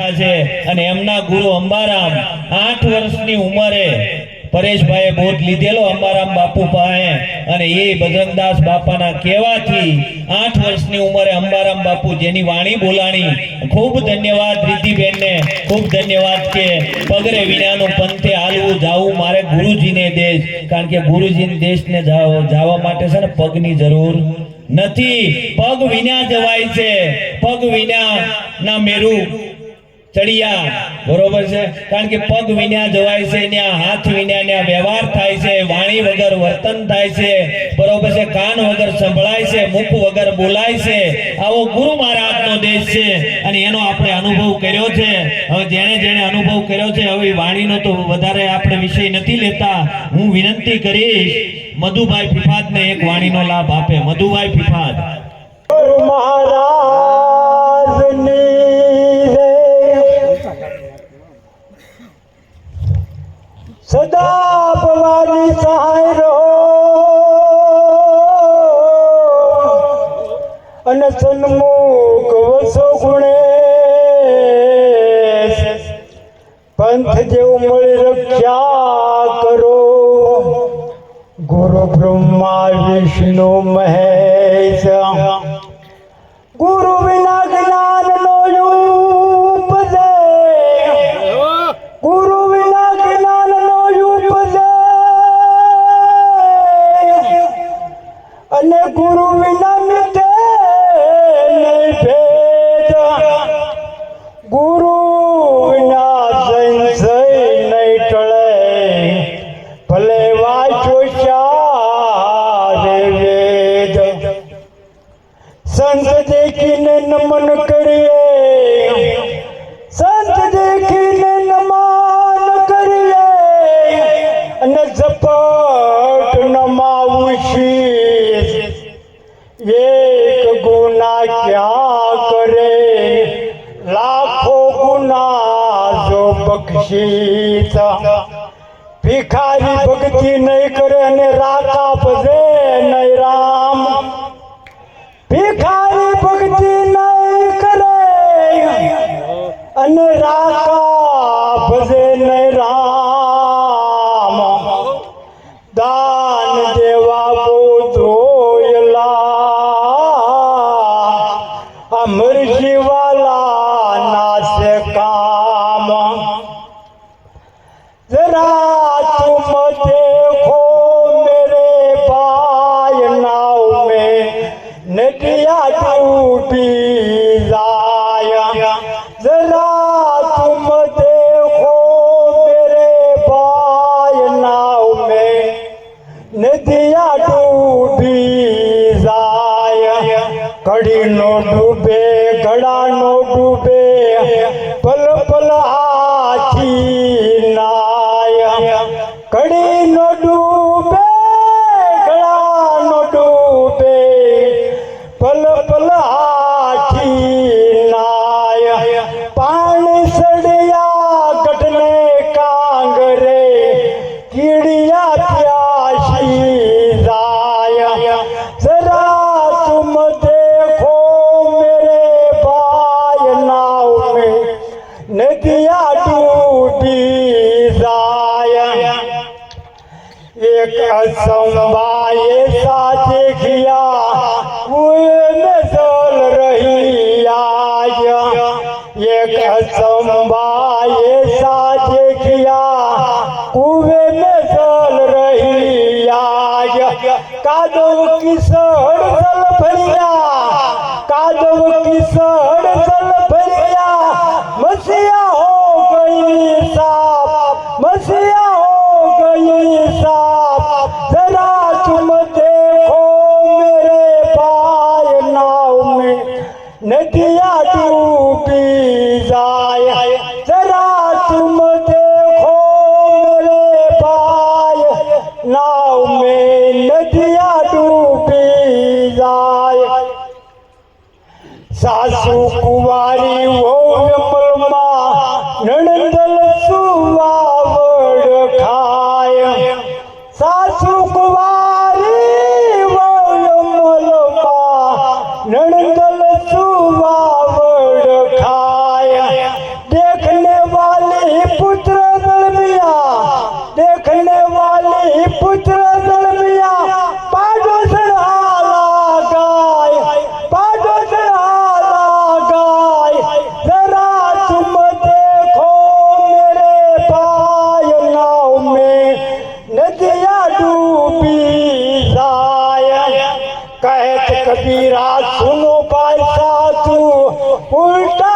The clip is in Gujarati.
છે અને એમના ગુરુ અંબારામ આઠ વર્ષની ઉંમરે પરેશભાઈએ બોધ લીધેલો અંબારામ બાપુ પાસે અને એ બજરંગદાસ બાપાના કહેવાથી આઠ વર્ષની ઉંમરે અંબારામ બાપુ જેની વાણી બોલાણી ખૂબ ધન્યવાદ રીતિબેનને ખૂબ ધન્યવાદ કે પગરે વિનાનું પંથે હાલવું જાવું મારે ગુરુજીને દેશ કારણ કે ગુરુજીને દેશને જવા માટે છે ને પગની જરૂર નથી. પગ વિના જવાય છે. પગ વિના ના મેરું ચડિયા. બરોબર છે? કારણ કે પગ વિના જવાય છે ત્યાં હાથ વિના ત્યાં વ્યવહાર થાય છે, વાણી વગર વર્તન થાય છે, બરોબર છે? કાન વગર સંભળાય છે, મુખ વગર બોલાય છે. આવો ગુરુ મહારાજનો દેશ છે અને એનો આપણે અનુભવ કર્યો છે. હવે જેણે જેણે અનુભવ કર્યો છે, હવે વાણીનો તો વધારે આપણે વિષય નથી લેતા. હું વિનંતી કરીશ, મધુભાઈ ફિફાદને એક વાણીનો લાભ આપે. મધુભાઈ ફિફાદ. મહારાજની ભવાની સહાય અને સન્મુખ વસો ગુણે. પંથ જેવું મળી રક્ષા કરો. ગુરુ બ્રહ્મા, વિષ્ણુ, મહેશ. ગુરુ વિના સંશય નહીં ટળે. ભલે વાંચો ચારે વેદ. સંત દેખીને નમન કરીએ. બક્ષીસ ભિખારી ભક્તિ નહીં કરે અને રાતા ભજે નહીં રામ. ભિખારી ભક્તિ નહીં કરે અને રાતા ભજે નહીં રામ. દાન દેવા બહુ ધોયલા અમર શિવાલા નટિયા તૂટી જાય. જરા તુમ દેખો મેરે ભાઈ નાવ મે. નટિયા તૂટી જાય. ઘડી નો ડૂબે ઘડા નો ડૂબે, પલ પલ હાથી एक असमवाय सा देखिया कुएं में जल रही आज एक असमवाय सा देखिया कुएं में जल रही आज कादव की नदिया डूबी जाए जरा तुम देखो मेरे पाय नाव में नदिया डूबी जाए सासू कुमारी वो मलमा नणंदल सुवावड़ खाए सासू कुमारी કહેત કબીરા સુનો ભાઈ સાધુ ઉલટા